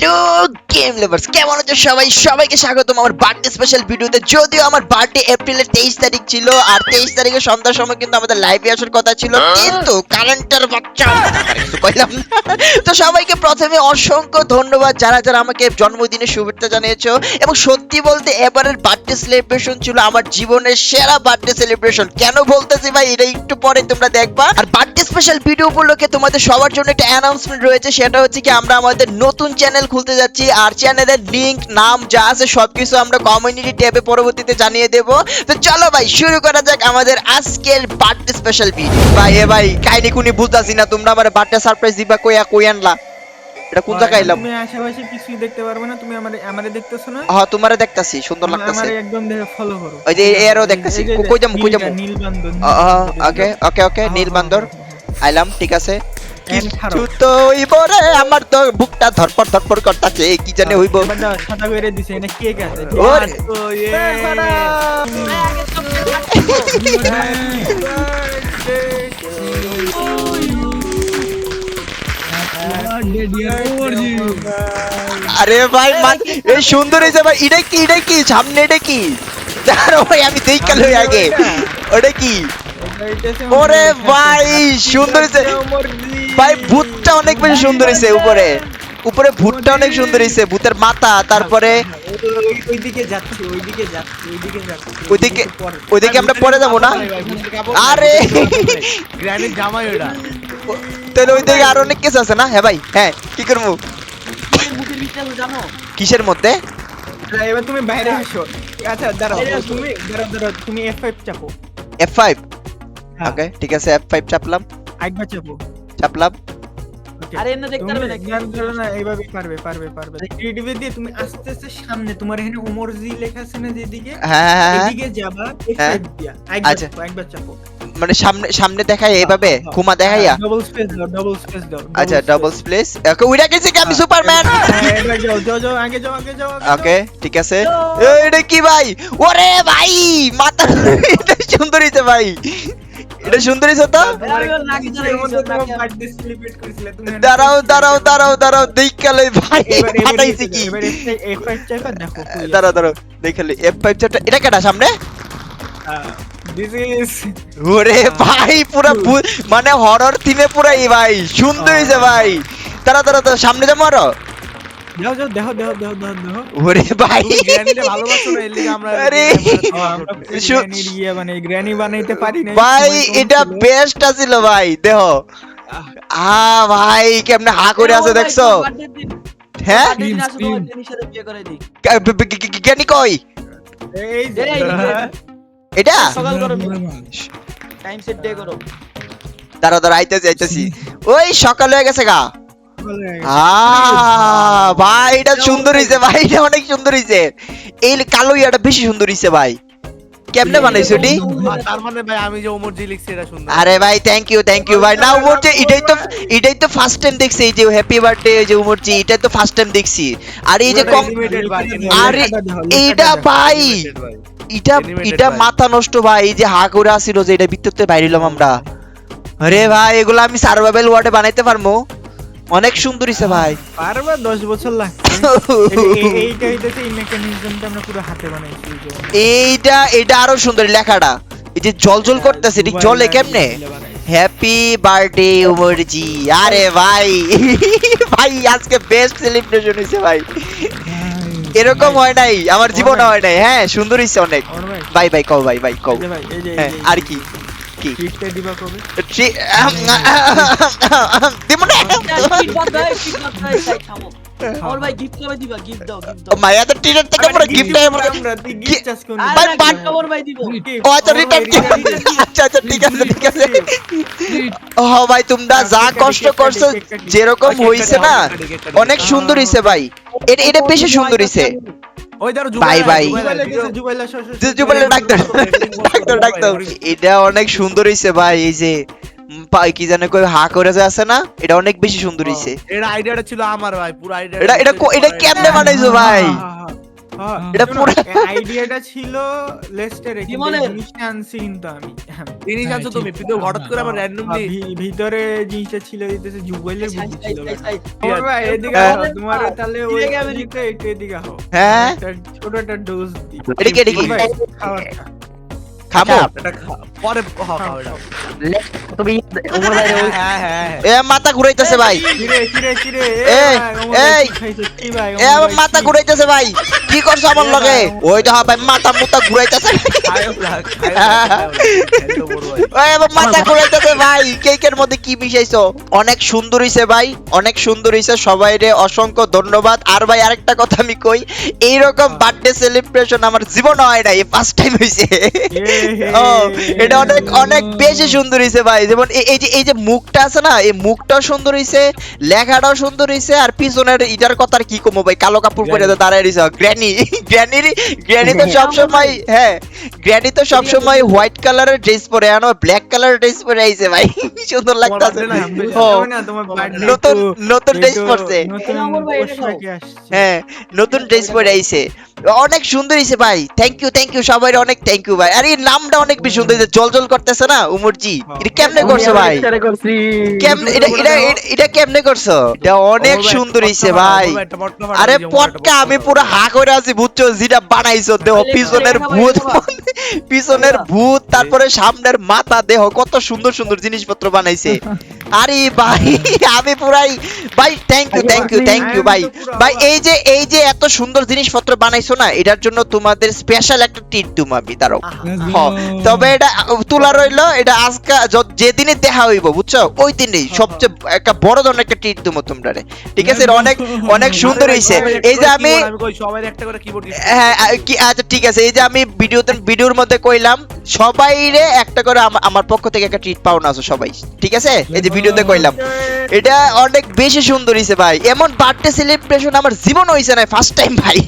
Salud. Hello game lovers কেমন আছো সবাই? সবাইকে স্বাগতম আমার বার্থডে স্পেশাল ভিডিওতে যদিও আমার বার্থডে এপ্রিলের তেইশ তারিখ ছিল আর তেইশ তারিখে সন্ধ্যার সময় কিন্তু আমাদের লাইভে আসার কথা ছিল কিন্তু কারেন্টের বাচ্চা কিছু কইলাম তো সবাইকে প্রথমে অসংখ্য ধন্যবাদ যারা যারা আমাকে শুভেচ্ছা জানিয়েছো। এবং সত্যি বলতে এবারের বার্থডে সেলিব্রেশন ছিল আমার জীবনের সেরা বার্থডে সেলিব্রেশন কেন বলতেছি ভাই? এটা একটু পরে তোমরা দেখবা। আর বার্থডে স্পেশাল ভিডিও উপলক্ষে তোমাদের সবার জন্য একটা অ্যানাউন্সমেন্ট রয়েছে সেটা হচ্ছে কি আমরা আমাদের নতুন চ্যানেল খুলতে যাচ্ছি। আর চ্যানেলের লিংক নাম যা আছে সবকিছু আমরা কমিউনিটি ট্যাবে পরবর্তীতে জানিয়ে দেব। তো চলো ভাই শুরু করা যাক আমাদের আজকের বার্থডে স্পেশাল ভিডিও ভাই এ ভাই কাহিনী কুনি বুঝতাছি না তোমরা আমার বার্থডে সারপ্রাইজ দিবা কইয়া কই আনলা? এটা কোন জায়গায় এলাম? তুমি আশেপাশে কিছুই দেখতে পারবে না তুমি আমারে আমারে দেখতেছো না? হ্যাঁ তোমারে দেখতাছি সুন্দর লাগতাছে। আমারে একদম দেখে ফলো করো। ওই যে এরও দেখতাছি। কই যাম কই যাম নীলটা, নীলবান্ধন ওকে ওকে ওকে নীল বান্দর আইলাম ঠিক আছে। কিছু তো হইব রে আমার তো বুকটা ধরপড় ধরপড় করতাছে কি জানে হইব। সাদা করে দিছে এটা কে গেছে? ওরে। ও ইয়ে। আরে ভাই মান এই সুন্দর হয়েছে ভাই এটা কি এটা কি? সামনে এটা কি? ভাই আমি দেখাল হই আগে। ওটা কি? ওরে ভাই সুন্দর হইছে। ভাই ভূতটা অনেক বেশি সুন্দর হইছে উপরে। উপরে ভূতটা অনেক সুন্দর হইছে ভূতের মাথা তারপরে ওইদিকে যাচ্ছি ওইদিকে যাচ্ছি ওইদিকে যাচ্ছি। ওইদিকে ওইদিকে আমরা পরে যাব না? আরে! গ্র্যান্ডের জামাই ওটা তাহলে ওইদিকে আর অনেক কিছু আছে না? হ্যাঁ ভাই হ্যাঁ কি করব? কিসের মধ্যে? আচ্ছা, এবার তুমি বাইরে আসো আচ্ছা দাঁড়াও। তুমি দাঁড়াও দাঁড়াও তুমি F5 চাপো। এফ ফাইভ হ্যাঁ। ওকে ঠিক আছে এফ ফাইভ চাপলাম। একবার চাপো। চাপলাম। আরে এমনি দেখতে হবে নাকি? জ্ঞান ধরো না, এইভাবে পারবে পারবে পারবে। ক্রিয়েটিভে দিয়ে তুমি আস্তে আস্তে সামনে তোমার এখানে ওমরজি লেখা আছে না যেদিকে? হ্যাঁ হ্যাঁ, হ্যাঁ। এদিকে যাবা হ্যাঁ। F5 দিয়া। একবার আচ্ছা। চাপো, একবার চাপো। মানে সামনে সামনে দেখাই এইভাবে? কুমা দেখাইয়া? ডাবল স্পেস দাও ডাবল স্পেস দাও আচ্ছা ডাবল স্প্লেস ওকে উইরা গেছি আমি সুপারম্যান হ্যাঁ, যাও যাও যাও আগে যাও আগে যাও ওকে ঠিক আছে। এই, এটা কি ভাই? ওরে ভাই মাথা হইছে ভাই। এটা সুন্দর দাঁড়াও দাঁড়াও দাঁড়াও দাঁড়াও দেখালে ভাই ফাটাইছে কি? এবার F5 চাপা দেখো দাঁড়াও দাঁড়াও দেখালে এফ ফাইভ চারটা এটা কেটা সামনে? ওরে ভাই, পুরা মানে হরর থিমে পুরাই ভাই, সুন্দর হয়েছে ভাই। তারা তারা তারা সামনে যাব আরও? যাও যাও দেখো দেখো দেখো দেখো দেখো ওরে ভাই। ভালোবাসো না এর লিগে আমরা আরে। গ্র্যানির ইয়ে বানাই গ্র্যানি বানাইতে পারি না ভাই এটা বেস্ট আছিল ভাই দেহ। আ ভাই কেমনে হা করে আছে দেখছ। হ্যাঁ? কই? এই এটা? সকাল করো টাইম সেট ডে করো। দাঁড়া দাঁড়া আইতেছি আইতেছি। ওই সকাল হয়ে গেছে গা। ভাই। এটা সুন্দর হইছে ভাই এটা অনেক সুন্দর হইছে। এই কালো ইয়াটা বেশি সুন্দর হইছে ভাই। কেমনে বানাইছো এটি? তার মানে ভাই আমি যে ওমর জি লিখছি এটা সুন্দর। আরে ভাই থ্যাংক ইউ থ্যাংক ইউ ভাই। না উমরজি এটাই তো এটাই তো ফার্স্ট টাইম দেখছি এই যে হ্যাপি বার্থডে এই যে উমরজি এটাই তো ফার্স্ট টাইম দেখছি। আর এই যে আরে, এইটা ভাই। এটা এটা মাথা নষ্ট ভাই এই যে হা করে আসিল যে এটা ভিতরতে বাইরিলাম আমরা। আরে ভাই এগুলো আমি সার্ভাইভাল ওয়ার্ডে বানাইতে পারব? অনেক সুন্দর হইছে ভাই। পারবা 10 বছর লাগবে। এই- এইটা হইতেছে এই মেকানিজমটা আমরা পুরো হাতে বানাইছি এইটা এটা আরও সুন্দর লেখাটা। এই যে জল জল করতেছে ঠিক জলে কেমনে? হ্যাপি বার্থডে উমরজি আরে ভাই ভাই আজকে বেস্ট সেলিব্রেশন হইছে ভাই। এরকম হয় নাই আমার জীবনে হয় নাই। হ্যাঁ সুন্দর হইছে অনেক। ভাই ভাই কও ভাই ভাই কও হ্যাঁ আর কি? কি ট্রিটটা দিবা কবে ট্রি- দিব না Gift বাদ দাও, gift বাদ দাও, এই side থামো। আমার ভাই gift কবে দিবা? gift দাও, gift দাও। মায়া তো টিনের থেকে পুরো গিফট আমরা গিফট চাস কোন ভাই, বাট- gift ভাই দিব। ও আচ্ছা রিটার্ন আচ্ছা আচ্ছা ঠিক আছে ঠিক আছে ও ভাই তোমরা যা কষ্ট করছ যেরকম হইছে না অনেক সুন্দর হইছে ভাই এটা এটা বেশি সুন্দর হইছে ওই ধরো। জুবাইলা ডাক্তার ডাক্তার ডাক্তার এটা অনেক সুন্দর হইছে ভাই এই যে কি জানে কই হা করে যে আছে না? এটা অনেক বেশি সুন্দর হইছে এর আইডিয়াটা ছিল আমার ভাই পুরো আইডিয়া এটা এটা কো- এটা কেমনে বানাইছো ভাই? এটা পুরো আইডিয়াটা ছিল লেস্টারে। জিনিসটা আনছি কিন্তু আমি। জিনিস আনছো তুমি কিন্তু হঠাৎ করে আমার র্যান্ডমলি ভিতরে জিনিসটা ছিল দিতেছে যুগলের বুদ্ধি ছিল ভাই। এদিকে হ্যাঁ। তোমার তাহলে ওই দিকে একটু এদিকে হও। হ্যাঁ? ছোট একটা ডোজ দি এটা কি এটা। খাব? পরে তুমি হ্যাঁ হ্যাঁ হ্যাঁ এ মাথা ঘুরাইতেছে ভাই। এই, এই, কি খাইছে? কি ভাই, এ আমার মাথা ঘুরাইতেছে ভাই। কি করছ আমার লগে? ওই দেখো ভাই। মাথা মুতা ঘুরাইতেছে। খায়ও লাগ খায়ও লাগ, খায়ও লাগ। খেলো বড় ভাই। ওই আমার মাথা ঘুরাইতেছে ভাই। কেকের মধ্যে কি মিশাইছো? অনেক সুন্দর হইছে ভাই অনেক সুন্দর হইছে। সবাই রে অসংখ্য ধন্যবাদ। আর ভাই আরেকটা কথা আমি কই এইরকম বার্থডে সেলিব্রেশন আমার জীবনে হয় নাই ফার্স্ট টাইম হইছে। ও এটা অনেক অনেক বেশি সুন্দর হইছে ভাই। যেমন এই- যে এই যে মুখটা আছে না এই মুখটাও সুন্দর হইছে লেখাটাও সুন্দর হইছে আর পিছনের ইটার কথা আর কি কমো ভাই কালো কাপড় পরে তো দাঁড়ায় রইছে গ্র্যানি গ্র্যানির গ্র্যানি তো সব সময় হ্যাঁ গ্র্যানি তো সব সময় হোয়াইট কালারের ড্রেস পরে আর ব্ল্যাক কালারের ড্রেস পরে আইছে ভাই সুন্দর লাগতাছে। না, ও নতুন নতুন ড্রেস পরছে। নতুন আমার ভাই এটা পোশাকে আসছে। হ্যাঁ নতুন ড্রেস পরে আইছে। অনেক সুন্দর হইছে ভাই। থ্যাংক ইউ থ্যাংক ইউ সবাই অনেক থ্যাংক ইউ ভাই। আর নামটা অনেক বেশি সুন্দর জল জল করতেছে না উমরজি? এটা কেমনে করছ ভাই? কেমনে এটা এটা এটা- এটা কেমনে করছ? এটা অনেক সুন্দর হইছে ভাই। আরে পটকা আমি পুরো হা করে আছি বুঝছ যেটা বানাইছো দেহ পিছনের ভূত পিছনের ভূত তারপরে সামনের মাথা দেহ কত সুন্দর সুন্দর জিনিসপত্র বানাইছে। আরে ভাই আমি পুরাই ভাই thank you thank you thank you ভাই। ভাই এই যে এই যে এত সুন্দর জিনিসপত্র বানাইছো না এটার জন্য তোমাদের স্পেশাল একটা ট্রিট তুমি আমি দাঁড়াও। হ, তবে এটা তোলা রইল এটা আজকে যেদিনই যেদিনে দেখা হইব বুঝছ? ওই দিনই সবচেয়ে একটা বড় ধরনের একটা ট্রিট দেবো তোমরা ঠিক আছে? অনেক অনেক সুন্দর হইছে। এই যে আমি keyboard, আমি কই সবাই একটা করে কিবোর্ড হ্যাঁ আচ্ছা ঠিক আছে। এই যে আমি ভিডিওতে ভিডিওর মধ্যে কইলাম সবাইরে একটা করে আমার পক্ষ থেকে একটা ট্রিট পাওনা আছে সবাই ঠিক আছে? এই যে ভিডিওতে কইলাম। এটা অনেক বেশি সুন্দর হইছে ভাই। এমন বার্থডে সেলিব্রেশন আমার জীবন হইছে না ফার্স্ট টাইম ভাই।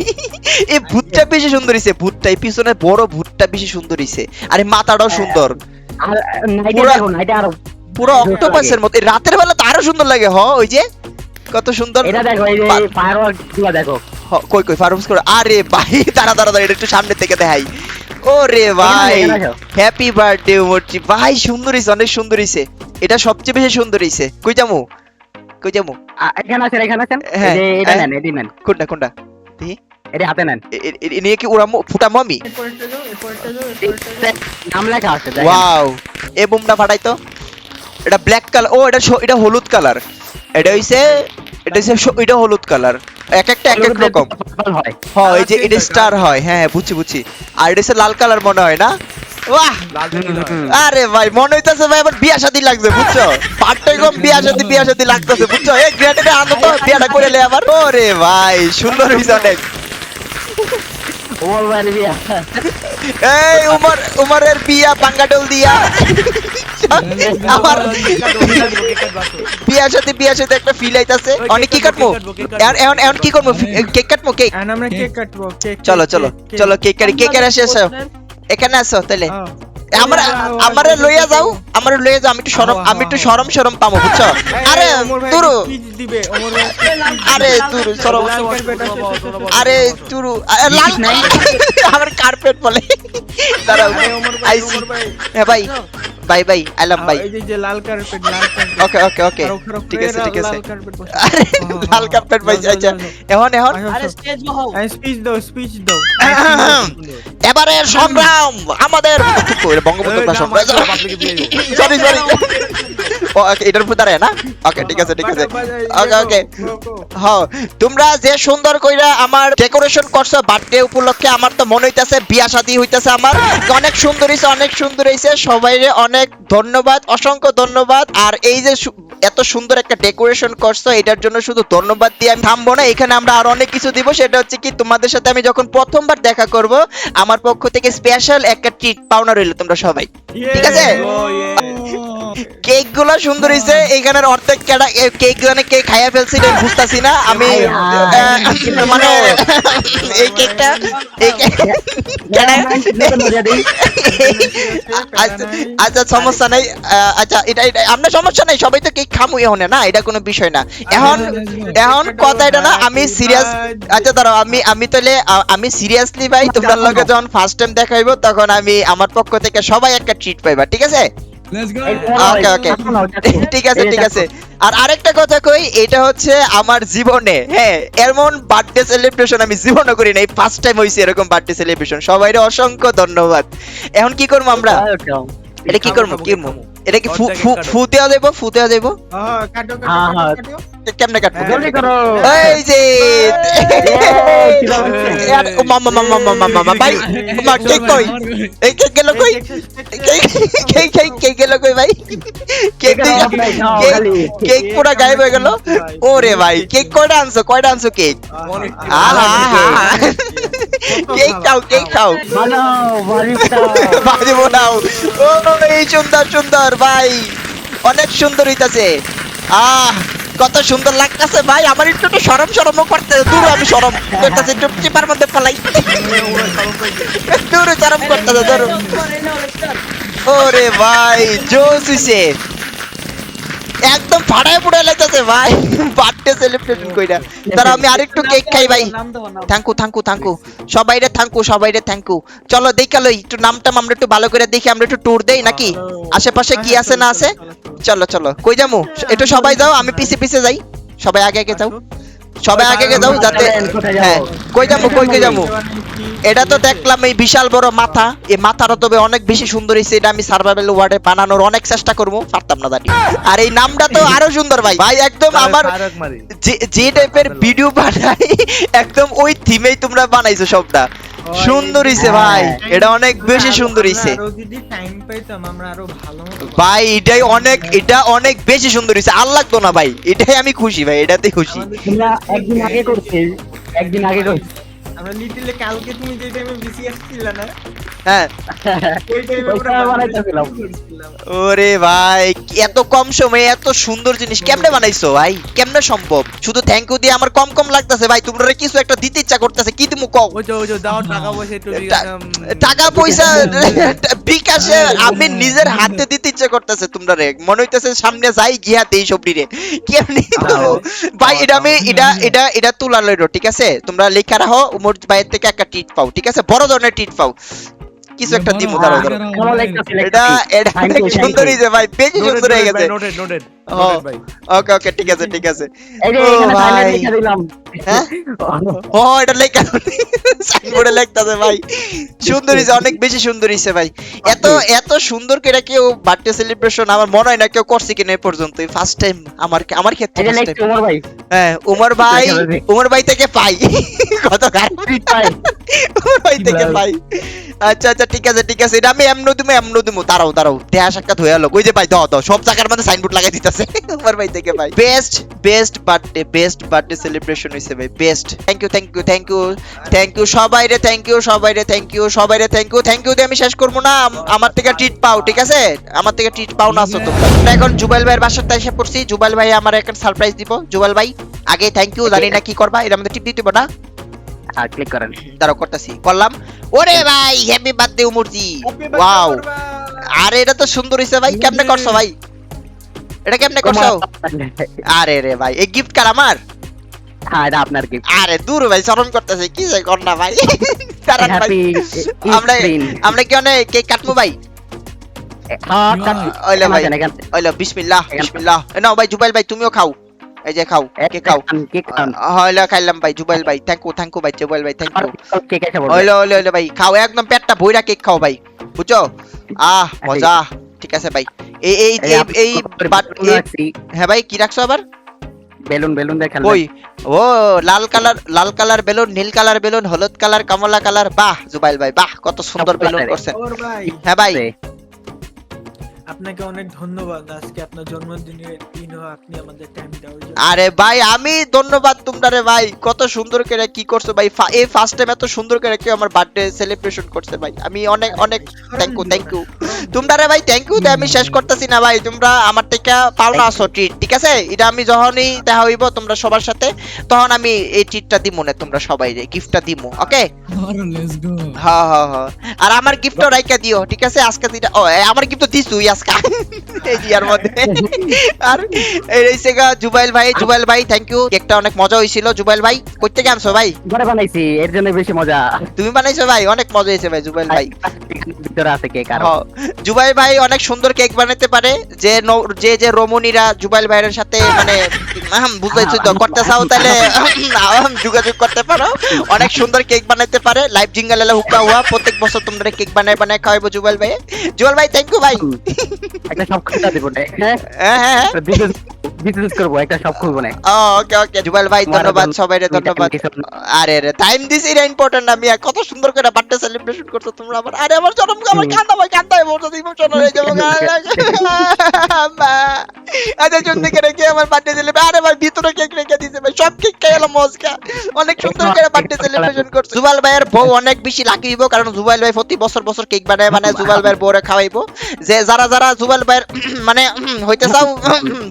এই ভূতটা বেশি সুন্দর হইছে ভূতটা পিছনে বড় ভূতটা বেশি সুন্দর হইছে। আর মাথাটাও সুন্দর। পুরা- অক্টোপাসের মতো। এই রাতের বেলা তো আরও সুন্দর লাগে হ ওই যে? কত সুন্দর এটা দেখো এই ফায়ারওয়ার্ক দেখো। কই কই ফারুক করে। আরে ভাই দাঁড়া দাঁড়া দাঁড়া এটা একটু সামনে থেকে দেখাই। ওরে ভাই। হ্যাপি বার্থডে উমরজি ভাই সুন্দর হইছে অনেক সুন্দর হইছে এটা সবচেয়ে বেশি সুন্দর হইছে কই যামু? কই যামু? এখানে আছেন এখানে আছেন? এই হ্যাঁ, এটা হ্যাঁ। নেন এটি নেন। কোনটা কোনটা? এটি হাতে নেন। নিয়ে কি উড়ামু? ফুটামু আমি। নাম লেখা আছে। ওয়াও। এ বুমটা ফাটাই তো। এটা ব্ল্যাক কালার ও এটা এটা হলুদ কালার এটা হইছে এটা হইছে এটা হলুদ কালার এক একটা এক এক রকম। হয়। হ্যাঁ এই যে এটা স্টার হয়। হ্যাঁ হ্যাঁ বুঝছি বুঝছি। আর এটা লাল কালার মনে হয় না? বাহ। আরে ভাই মনে হইতাছে ভাই আবার বিয়া শাদি লাগছে বুঝছ? পার্টটাই কম বিয়া শাদি বিয়া শাদি লাগতেছে বুঝছ? এই গ্রেডে আনন্দ বিয়াটা করে লে আবার। ওরে ভাই সুন্দর হইছে অনেক। ওমর বিয়া এই উমর উমরের বিয়া পাঙ্গাডল দিয়া আমার কেক কাটবো, কেক কাটবো, কেক কাটবো, আসো। বিয়া সাথে বিয়ার সাথে একটা ফিল আইতাছে অনেক কি কেক কাটবো। এখন এখন কি করব কেক কাটবো কেক আমরা কেক কাটবো চলো চলো চলো কেক, কেক। চলো কেক কাটি আসে এখানে আসো তাহলে। আমার আমারে লইয়া যাও আমারে লইয়া যাও আমি একটু শরম আমি একটু শরম শরম পাবো বুঝছ? আরে তুরু। আরে তুরু শরম আরে তুরু লাল আমার কার্পেট বলে। দাঁড়াও। আইসি। হ্যাঁ ভাই। বাই বাই আলাম আও, ভাই এই যে যে লাল কার্পেট লাল কার্পেট ওকে ওকে ওকে ঠিক আছে ঠিক আছে। লাল কার্পেট বসে। আরে লাল কার্পেট ভাই আচ্ছা। এখন এখন? আরে স্টেজ বহাও স্পিচ দাও স্পিচ দাও। এবারে সংগ্রাম আমাদের বঙ্গবন্ধু এই, না, ভাষণ। সরি সরি ও ওকে এটার উপর দাঁড়ায় না? ওকে ঠিক আছে ঠিক আছে। ওকে ওকে হ্যাঁ তোমরা যে সুন্দর কইরা আমার ডেকোরেশন করছ বার্থডে উপলক্ষে আমার তো মনে হইতাছে বিয়া শাদী হইতাছে আমার। অনেক সুন্দর হইছে অনেক সুন্দর হইছে। সবাইরে অনেক ধন্যবাদ, অসংখ্য ধন্যবাদ। আর এই যে এত সুন্দর একটা ডেকোরেশন করছ, এটার জন্য শুধু ধন্যবাদ দিয়ে আমি থামবো না। এখানে আমরা আর অনেক কিছু দিব, সেটা হচ্ছে কি, তোমাদের সাথে আমি যখন প্রথমবার দেখা করব, আমার পক্ষ থেকে স্পেশাল একটা ট্রিট পাওনা রইল তোমরা সবাই। ঠিক আছে? কেকগুলো সুন্দর হয়েছে এইখানের অর্ধেক কেডা কেক জানে কে খাইয়া ফেলছি এটা বুঝতাছি না। আমি মানে এই কেকটা এই আচ্ছা আচ্ছা সমস্যা নাই। আচ্ছা এটা এটা আমরা সমস্যা নাই সবাই তো কেক খামু এখন না? এটা কোনো বিষয় না। এখন এখন কথা এটা না আমি সিরিয়াস আচ্ছা দাঁড়াও আমি আমি তাহলে আমি সিরিয়াসলি ভাই তোমার লগে যখন ফার্স্ট টাইম দেখা হইব তখন আমি আমার পক্ষ থেকে সবাই একটা ট্রিট পাইবা ঠিক আছে? ওকে ওকে ঠিক আছে ঠিক আছে। আর আরেকটা কথা কই এটা হচ্ছে আমার জীবনে হ্যাঁ এমন বার্থডে সেলিব্রেশন আমি জীবনে করি নাই ফার্স্ট টাইম হইছে এরকম বার্থডে সেলিব্রেশন সবাইরে অসংখ্য ধন্যবাদ। এখন কি করব আমরা? এটা কি করব? কি এটা কি ফু ফু দেওয়া যাইবো ফু দেওয়া যাইবো হ্যাঁ, হ্যাঁ, হ্যাঁ। কেমনে কাটবো? জলদি এই যে কি মামা মামা মামা মামা ভাই মা কেক কই? এই কেক গেল কই? কেক কেক কেক কেক গেল কই ভাই? অভাব কেক খালি। কেক পুরো গায়েব হয়ে গেল? ওরে ভাই কেক কয়টা আনছো? কয়টা আনছো কেক আহা আহা কেক খাও কেক খাও? বানাও, বোনাও। ও এই সুন্দর সুন্দর ভাই। অনেক সুন্দর হইতাছে। আহ। কত সুন্দর লাগতেছে ভাই, আমার একটু একটু সরম সরম করতে, দূর আমি সরম করতেছে একটু মধ্যে ফেলাই দূর সরম করতেছে, দূর। ওরে ভাই জোস হইছে। একদম ফাড়ায় পড়ে লাগতেছে ভাই। বার্থডে সেলিব্রেশন কইরা। তারা আমি আরেকটু কেক খাই ভাই। থ্যাঙ্কু থ্যাঙ্কু থ্যাঙ্কু সবাইরে থ্যাঙ্কু সবাইরে থ্যাঙ্কু চলো দেখাল একটু নামটা আমরা একটু ভালো করে দেখি, আমরা একটু ট্যুর দেই নাকি? আশেপাশে কি আছে না আছে? চলো চলো। কই যামু? একটু সবাই যাও, আমি পিছে পিছে যাই। সবাই আগে আগে যাও। সবাই আগে আগে যাও যাতে হ্যাঁ কই যাব কই কে যাব? এটা তো দেখলাম এই বিশাল বড় মাথা। এই মাথাটা তবে অনেক বেশি সুন্দর হয়েছে এটা আমি সার্ভাইভাল ওয়ার্ডে বানানোর অনেক চেষ্টা করব পারতাম না দাঁড়িয়ে আর এই নামটা তো আরও সুন্দর ভাই। ভাই একদম আমার যে যে টাইপের ভিডিও বানাই একদম ওই থিমেই তোমরা বানাইছো সবটা। সুন্দর হইছে ভাই এটা অনেক বেশি সুন্দর হইছে আরও যদি টাইম পাইতাম আমরা আরও ভালো মতো ভাই এটাই অনেক এটা অনেক বেশি সুন্দর হইছে আর লাগতো না ভাই এটাই আমি খুশি ভাই এটাতে খুশি। একদিন আগে করছি একদিন আগে করছি। আমরা লিটিলে কালকে তুমি যে টাইমে বিসি আসছিল না হ্যাঁ। ওই টাইমে ওই বানাইতেছিলাম। ওরে ভাই এত কম সময়ে এত সুন্দর জিনিস কেমনে বানাইছো ভাই? কেমনে সম্ভব? শুধু থ্যাংক ইউ দিয়ে আমার কম কম লাগতেছে ভাই তোমরা কিছু একটা দিতে ইচ্ছা করতেছে কি তুমি কও? ওই যে ওই যে দাও টাকা পয়সা একটু টাকা বিকাশে। আমি নিজের হাতে দিতে ইচ্ছে করতেছে তোমরা রে। মনে হইতেছে সামনে যাই গিয়া দেই সবরি রে। কেমনি? ভাই এটা আমি এটা এটা এটা তুলা লইরো ঠিক আছে? তোমরা লেখা রাখো উমর ভাইয়ের থেকে একটা টিট পাও ঠিক আছে? বড় ধরনের টিট পাও। কিছু একটা দিমু দাঁড়াও এটা এটা অনেক সুন্দর. হয়েছে ভাই বেশি সুন্দর হয়ে গেছে। noted ভাই। ওকে ওকে ঠিক আছে ঠিক আছে। এই যে ও এখানে ভাই। লিখে দিলাম। হ্যাঁ? ও এটা লেখা সাইনবোর্ডে লেখতাছে ভাই। সুন্দর হইছে অনেক বেশি সুন্দর হইছে ভাই। এত এত সুন্দর করে কেউ বার্থডে সেলিব্রেশন আমার মনে হয় না কেউ করছে কিনা পর্যন্ত ফার্স্ট টাইম আমার আমার ক্ষেত্রে। ওমর ভাই। হ্যাঁ উমর ভাই। উমর ভাই। থেকে পাই। কত ট্রিট পাই। উমর ভাই থেকে পাই। আচ্ছা আচ্ছা ঠিক আছে ঠিক আছে এটা আমি এমন দিমু এমন দিমু। দাঁড়াও দাঁড়াও দেহা সাক্ষাৎ হয়ে গেল। ওই যে ভাই দাও দাও সব জায়গার মধ্যে সাইনবোর্ড লাগাই দিতেছে। উমর ভাই থেকে ভাই। Best best birthday best birthday celebration হইছে ভাই best thank you thank you thank you thank you সবাই রে থ্যাংক ইউ সবাই রে থ্যাংক ইউ সবাই রে থ্যাংক ইউ থ্যাংক ইউ দিয়ে আমি শেষ করব না। আমার থেকে ট্রিট পাও ঠিক আছে? আমার থেকে ট্রিট পাও না তোমরা। এখন জুবাইল ভাইয়ের বাসাতে এসে পড়ছি। জুবাইল ভাই আমার একটা সারপ্রাইজ দিব। জুবাইল ভাই আগে থ্যাংক ইউ জানি না কি করবা এর মধ্যে টিপ দিতে না। হ্যাঁ ক্লিক করেন। দাঁড়াও করতেছি। করলাম। ওরে ভাই হ্যাপি বার্থডে উমরজি ওয়াও আরে এটা তো সুন্দর হইছে ভাই। কেমনে করছ ভাই? এটা কেমনে করছ? আরে রে ভাই এই গিফট কার আমার? হ্যাঁ এটা আপনার কি আরে দূর ভাই শরম করতেছে। কি যে কর না ভাই। ভাই। আমরা আমরা কি অনেক কেক কাটবো ভাই? হ্যাঁ কাট ওইলে ভাই বিসমিল্লাহ বিসমিল্লাহ। নাও ভাই জুবাইল ভাই তুমিও খাও। এই যে খাও কে খাও? কেক খান হইল খাইলাম ভাই জুবাইল ভাই থ্যাংক ইউ থ্যাংক ইউ ভাই জুবাইল ভাই থ্যাংক ইউ ওইলো ওইলো ওইলো ভাই খাও একদম পেটটা ভইরা কেক খাও ভাই বুঝছ? আহ মজা ঠিক আছে ভাই। এই এই এই এই বাট- হ্যাঁ ভাই কি রাখছো আবার? বেলুন বেলুন দিয়ে খেলবেন। ওই ও লাল কালার লাল কালার বেলুন নীল কালার বেলুন হলুদ কালার কমলা কালার বাহ জুবাইল ভাই বাহ কত সুন্দর বেলুন করছেন। ভাই। হ্যাঁ ভাই আপনাকে অনেক ধন্যবাদ। আজকে আপনার জন্মদিনের দিনও আপনি আমাদের টাইম দেওয়ার আরে ভাই আমি ধন্যবাদ তোমরা ভাই। কত সুন্দর করে কি করছ ভাই। এই ফার্স্ট টাইম এত সুন্দর করে কেউ আমার বার্থডে সেলিব্রেশন করছে ভাই। আমি অনেক অনেক থ্যাংক ইউ থ্যাংক ইউ তোমরা রে ভাই থ্যাংক ইউ আমি শেষ করতেছি না ভাই। তোমরা আমার থেকে পাওনা আছো ট্রিট ঠিক আছে? এটা আমি যখনই দেখা হইব তোমরা সবার সাথে তখন আমি এই ট্রিটটা দিব না তোমরা সবাই রে গিফটটা দিব ওকে হ্যাঁ হ্যাঁ হ্যাঁ আর আমার গিফটও রাইকা দিও ঠিক আছে? আজকে দিটা ও আমার গিফট তো দিছুই আজকে এই জিয়ার মধ্যে। আর এই রইছে গা জুবাইল ভাই জুবাইল ভাই থ্যাংক ইউ কেকটা অনেক মজা হইছিল জুবাইল ভাই আনছো ভাই ঘরে বানাইছি এর জন্য বেশি মজা। তুমি বানাইছো ভাই অনেক মজা হয়েছে ভাই জুবাইল ভাই। ভিতরে আছে কেক আর। জুবাইল ভাই অনেক সুন্দর কেক বানাতে পারে। যে যে যে রমণীরা জুবাইল ভাইয়ের সাথে মানে বুঝাইছো তো করতে চাও তাহলে যোগাযোগ করতে পারো। অনেক সুন্দর কেক বানাতে পারে। লাইভ জিঙ্গালালা হুকা হুয়া প্রত্যেক বছর তোমরা কেক বানায় বানায় খাওয়াইবো জুবাইল ভাই জুবাইল ভাই থ্যাংক ইউ ভাই। একটা সব খুলে দিব না। হ্যাঁ। হ্যাঁ হ্যাঁ বিজনেস করব একটা সব খুলবো না। ওকে ওকে জুবাইল ভাই ধন্যবাদ ধন্য- সবাইরে ধন্যবাদ। আরে রে টাইম দিস এটা ইম্পর্টেন্ট আমি কত সুন্দর করে বার্থডে সেলিব্রেশন করছ তোমরা আমার আরে আমার জন্ম আমার কান্দা ভাই কান্দা ভাই বলতো ইমোশনাল হয়ে যাব। মা আরে জন্য করে রেখে আমার বার্থডে সেলিব্রেশন আরে ভাই ভিতরে কেক রেখে দিয়েছে ভাই সব কেক খেয়ে মজকা অনেক সুন্দর করে বার্থডে সেলিব্রেশন করছ। জুবাল ভাইয়ের বউ অনেক বেশি লাকি হইব কারণ জুবাইল ভাই প্রতি বছর বছর কেক বানায় বানায় জুবাল ভাইয়ের বউরে খাওয়াইবো। যে যারা যারা জুবাল ভাইয়ের মানে হইতে চাও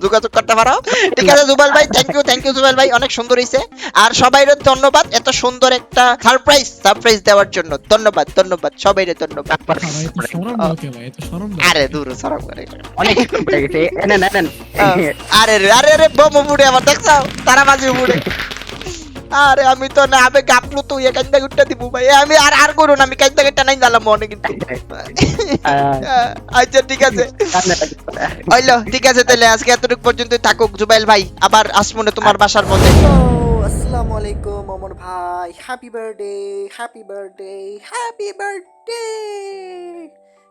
যোগাযোগ করতে পারো। ঠিক আছে জুবাল ভাই thank you thank you Jubal ভাই অনেক সুন্দর হইছে। আর সবাইরে ধন্যবাদ এত সুন্দর একটা সারপ্রাইজ সারপ্রাইজ দেওয়ার জন্য। ধন্যবাদ ধন্যবাদ সবাইরে ধন্যবাদ। আরে দূর সরম করে। অনেক আরে আরে রে বোম বুড়ে আমার দেখছ তারা বাজি বুড়ে আরে আমি তো না আবে গাপলু তো ইয়ে কান্দা গুট্টা দিব ভাই। আমি আর আর করুন আমি কান্দা গুট্টা নাই জানলাম মনে কিন্তু আচ্ছা ঠিক আছে। হইল ঠিক আছে তাহলে আজকে এতটুকু পর্যন্ত থাকুক জুবাইল ভাই আবার আসমনে তোমার বাসার মধ্যে। আসসালামু আলাইকুম অমর ভাই। Happy birthday happy birthday happy birthday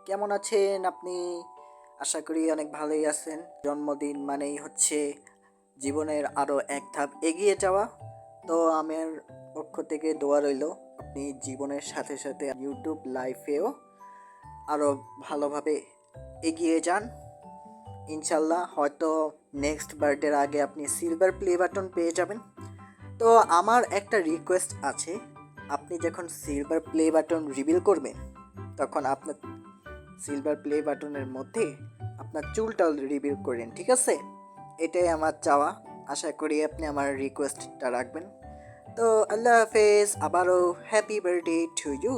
কেমন আছেন আপনি? আশা করি অনেক ভালোই আছেন। জন্মদিন মানেই হচ্ছে জীবনের আরও এক ধাপ এগিয়ে যাওয়া। তো আমার পক্ষ থেকে দোয়া রইল, আপনি জীবনের সাথে সাথে ইউটিউব লাইফেও আরও ভালোভাবে এগিয়ে যান। ইনশাল্লাহ হয়তো নেক্সট বার্থডের আগে আপনি সিলভার প্লে বাটন পেয়ে যাবেন। তো আমার একটা রিকোয়েস্ট আছে, আপনি যখন সিলভার প্লে বাটন রিভিল করবেন, তখন আপনার সিলভার প্লে বাটনের মধ্যে আপনার চুলটা রিভিল করেন, ঠিক আছে? এটাই আমার চাওয়া। আশা করি আপনি আমার রিকোয়েস্টটা রাখবেন। তো আল্লাহ হাফেজ, আবারও হ্যাপি বার্থডে টু ইউ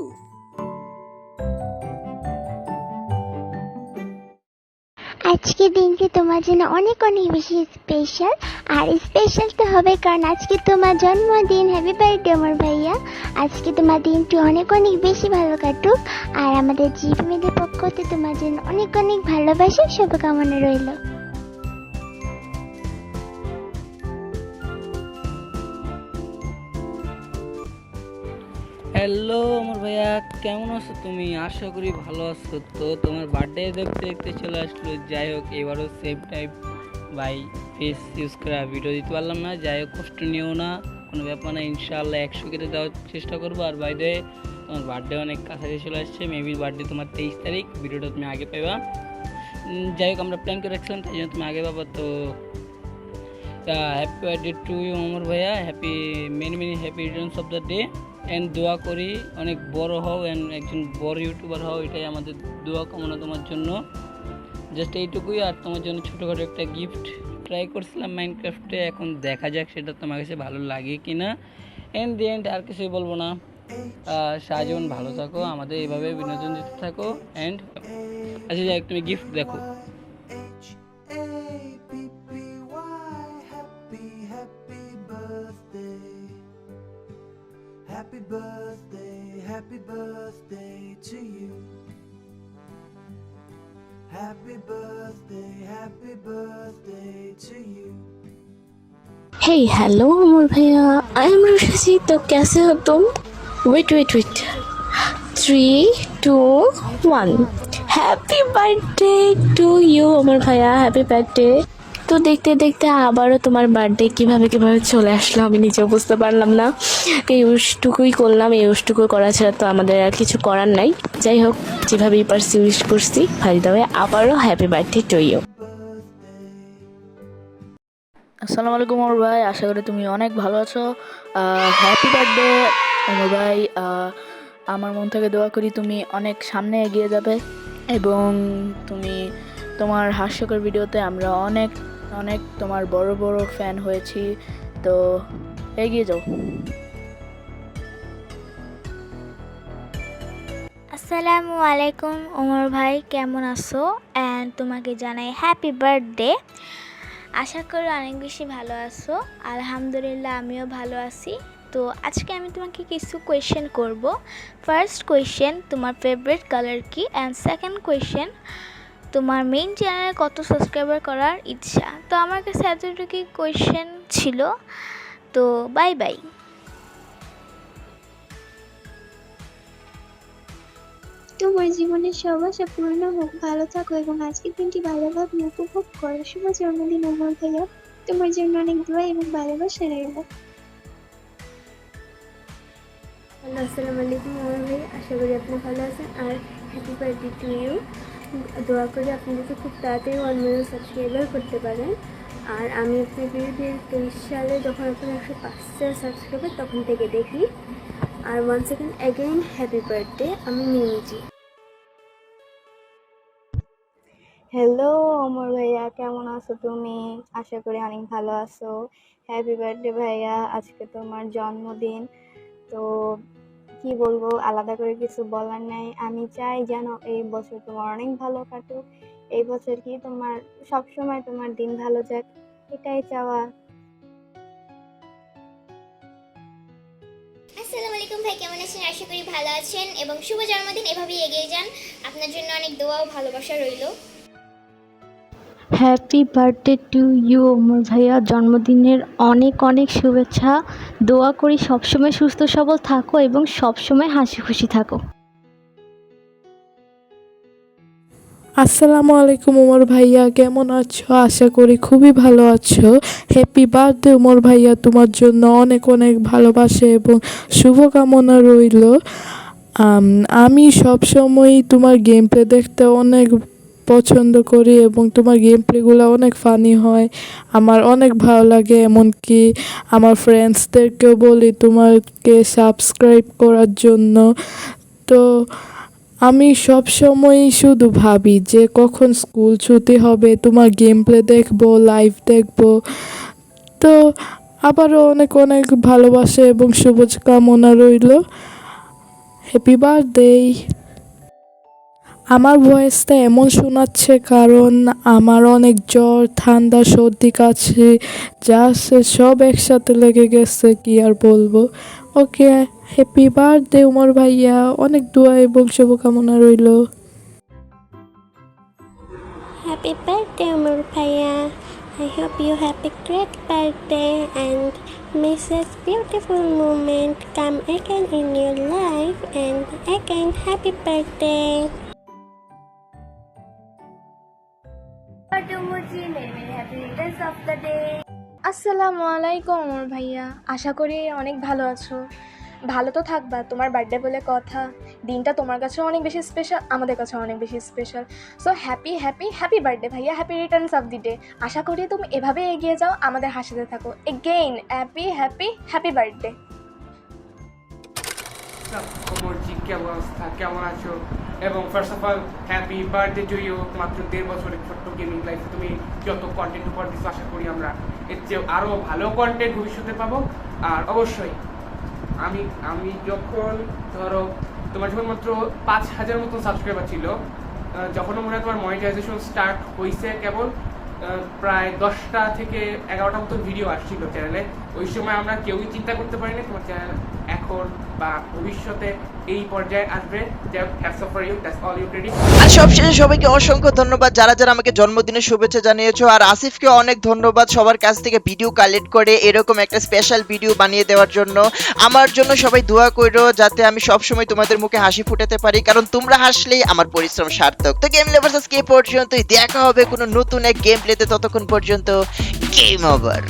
আজকে দিনটি তোমার জন্য অনেক অনেক বেশি স্পেশাল আর স্পেশাল তো হবে কারণ আজকে তোমার জন্মদিন। হ্যাপি বার্থডে আমার ভাইয়া। আজকে তোমার দিনটি অনেক অনেক বেশি ভালো কাটুক। আর আমাদের জিপিমেদের পক্ষ থেকে তোমার জন্য অনেক অনেক ভালোবাসা, শুভকামনা রইল। হ্যালো আমার ভাইয়া, কেমন আছো তুমি? আশা করি ভালো আছো। তো তোমার বার্থডে দেখতে দেখতে চলে আসলো। যাই হোক, এবারও same type by face use করা ভিডিও দিতে পারলাম না। যাই হোক, কষ্ট নিও না। কোনো ব্যাপার না, ইনশাআল্লাহ একশো কেটে দেওয়ার চেষ্টা করব। আর বাইরে তোমার বার্থডে অনেক কাছাকাছি চলে আসছে। মেবি বার্থডে তোমার তেইশ তারিখ। ভিডিওটা তুমি আগে পাইবা। যাই হোক, আমরা প্ল্যান করে রাখছিলাম, তাই জন্য তুমি আগে পাবা। তো happy birthday to you Amar ভাইয়া। Happy many many happy returns of the day and দোয়া করি অনেক বড় হও অ্যান্ড একজন বড় ইউটিউবার হও এটাই আমাদের দোয়া কামনা তোমার জন্য। জাস্ট এইটুকুই আর তোমার জন্য ছোটোখাটো একটা গিফট ট্রাই করছিলাম মাইনক্রাফটে এখন দেখা যাক সেটা তোমার কাছে ভালো লাগে কি না এন্ড দি এন্ড আর কিছুই বলব না। আহ, সারা জীবন ভালো থাকো আমাদের এইভাবে বিনোদন দিতে থাকো অ্যান্ড আচ্ছা যাই তুমি গিফট দেখো। birthday, happy birthday to you. Happy birthday, happy birthday to you. Hey hello Amar भैया आई एम ऋषि तो कैसे हो तुम wait wait wait three two one happy birthday to you Amar भैया हैप्पी बर्थडे তো দেখতে দেখতে আবারও তোমার বার্থডে কীভাবে কীভাবে চলে আসলো আমি নিজেও বুঝতে পারলাম না। এই উইশটুকুই করলাম, এই উইশটুকু করা ছাড়া তো আমাদের আর কিছু করার নাই। যাই হোক যেভাবেই পারছি উইশ করছি ভাই দাওয়ায় আবারও হ্যাপি বার্থডে টু আসসালামু আলাইকুম ওর ভাই, আশা করি তুমি অনেক ভালো আছো। হ্যাপি বার্থডে ওমর ভাই। আমার মন থেকে দোয়া করি তুমি অনেক সামনে এগিয়ে যাবে এবং তুমি তোমার হাস্যকর ভিডিওতে আমরা অনেক অনেক তোমার বড় বড় ফ্যান হয়েছি, তো এগিয়ে যাও। আসসালামু আলাইকুম, ওমর ভাই, কেমন আছো? অ্যান্ড তোমাকে জানাই হ্যাপি বার্থডে আশা করি অনেক বেশি ভালো আছো। আলহামদুলিল্লাহ, আমিও ভালো আছি। তো আজকে আমি তোমাকে কিছু কোয়েশ্চেন করব। ফার্স্ট কোয়েশ্চেন তোমার ফেভারিট কালার কি? অ্যান্ড সেকেন্ড কোয়েশ্চেন তোমার মেইন চ্যানেলে কত সাবস্ক্রাইবার করার ইচ্ছা? তো আমার কাছে এতটুকুই কোয়েশ্চেন ছিল। তো বাই বাই তোমার জীবনের সব আশা পূর্ণ হোক ভালো থাকো এবং আজকের দিনটি ভালোভাবে উপভোগ করো। শুভ জন্মদিন আমার ভাইয়া তোমার জন্য অনেক দোয়া এবং ভালোবাসা রইল। হ্যালো আসসালামু আলাইকুম আমার ভাই। আশা করি আপনি ভালো আছেন। আর হ্যাপি বার্থডে টু ইউ দোয়া করি আপনি যাতে খুব তাড়াতাড়ি ওয়ান মিলিয়ন সাবস্ক্রাইবার করতে পারেন। আর আমি আপনার বিরুদ্ধে তেইশ সালে যখন আপনার একশো পাঁচটা সাবস্ক্রাইবার তখন থেকে দেখি। আর one second again happy birthday আমি মিমিজি হ্যালো অমর ভাইয়া, কেমন আছো তুমি? আশা করি অনেক ভালো আছো। হ্যাপি বার্থডে ভাইয়া, আজকে তোমার জন্মদিন। তো কি বলব, আলাদা করে কিছু বলার নাই। আমি চাই যেন এই বছর তোমার অনেক ভালো কাটুক। এই বছর কি তোমার সব সময় তোমার দিন ভালো যাক, এটাই চাওয়া। আসসালামু আলাইকুম ভাই, কেমন আছেন? আশা করি ভালো আছেন এবং শুভ জন্মদিন। এভাবেই এগিয়ে যান। আপনার জন্য অনেক দোয়া ও ভালোবাসা রইল। Happy birthday to you Omar ভাইয়া। জন্মদিনের অনেক অনেক শুভেচ্ছা। দোয়া করি সবসময় সুস্থ সবল থাকো এবং সবসময় হাসি খুশি থাকো। আসসালামু আলাইকুম ওমর ভাইয়া। কেমন আছো? আশা করি খুবই ভালো আছো। হ্যাপি বার্থডে ওমর ভাইয়া। তোমার জন্য অনেক অনেক ভালোবাসা এবং শুভকামনা রইল। আম, সবসময়ই তোমার গেম প্লে দেখতে অনেক পছন্দ করি এবং তোমার গেম প্লেগুলো অনেক ফানি হয়। আমার অনেক ভালো লাগে, এমনকি আমার ফ্রেন্ডসদেরকেও বলি তোমাকে সাবস্ক্রাইব করার জন্য। তো আমি সব সময়ই শুধু ভাবি যে কখন স্কুল ছুটি হবে, তোমার গেম প্লে দেখব লাইভ দেখব। তো আবারও অনেক অনেক ভালোবাসা এবং শুভকামনা রইল। হ্যাপি বার্থডে আমার ভয়েসটা এমন শোনাচ্ছে কারণ আমার অনেক জ্বর, ঠান্ডা, সর্দি কাছে যা সব একসাথে লেগে গেছে, কি আর বলব। ওকে হ্যাপি বার্থডে উমর ভাইয়া। অনেক দোয়া এবং কামনা রইল। হ্যাপি বার্থডে উমর ভাইয়া। I hope you happy great birthday and misses beautiful moment come again in your life and again happy birthday আসসালামু আলাইকুম আমার ভাইয়া। আশা করি অনেক ভালো আছো। ভালো তো থাকবা, তোমার বার্থডে বলে কথা। দিনটা তোমার কাছে অনেক বেশি স্পেশাল আমাদের কাছে অনেক বেশি special so happy happy happy birthday ভাইয়া happy returns of the day আশা করি তুমি এভাবে এগিয়ে যাও, আমাদের হাসিতে থাকো। Again happy happy happy birthday খবর জি কেমন অবস্থা? কেমন আছো? এবং first of all happy birthday to you মাত্র দেড় বছরের গেমিং লাইফে তুমি যত কন্টেন্ট উপর দিচ্ছ আশা করি আমরা এর চেয়ে আরও ভালো কন্টেন্ট ভবিষ্যতে পাবো। আর অবশ্যই, আমি আমি যখন ধরো, তোমার যখন মাত্র পাঁচ হাজার মতো সাবস্ক্রাইবার ছিল যখন মনে হয় তোমার মনিটাইজেশন স্টার্ট হয়েছে কেবল প্রায় দশটা থেকে এগারোটা মতো ভিডিও আসছিল চ্যানেলে ওই সময় আমরা কেউই চিন্তা করতে পারিনি, তোমার চ্যানেল এখন বা ভবিষ্যতে এই পর্যায়ে আসবে। আর সবশেষে সবাইকে অসংখ্য ধন্যবাদ, যারা যারা আমাকে জন্মদিনের শুভেচ্ছা জানিয়েছো। আর আসিফকে অনেক ধন্যবাদ সবার কাছ থেকে ভিডিও কালেক্ট করে এরকম একটা স্পেশাল ভিডিও বানিয়ে দেওয়ার জন্য। আমার জন্য সবাই দোয়া করো, যাতে আমি সবসময় তোমাদের মুখে হাসি ফুটাতে পারি, কারণ তোমরা হাসলেই আমার পরিশ্রম সার্থক। তো গেম লেভার্স কে পর্যন্তই। দেখা হবে কোনো নতুন এক গেম প্লেতে ততক্ষণ পর্যন্ত। Game over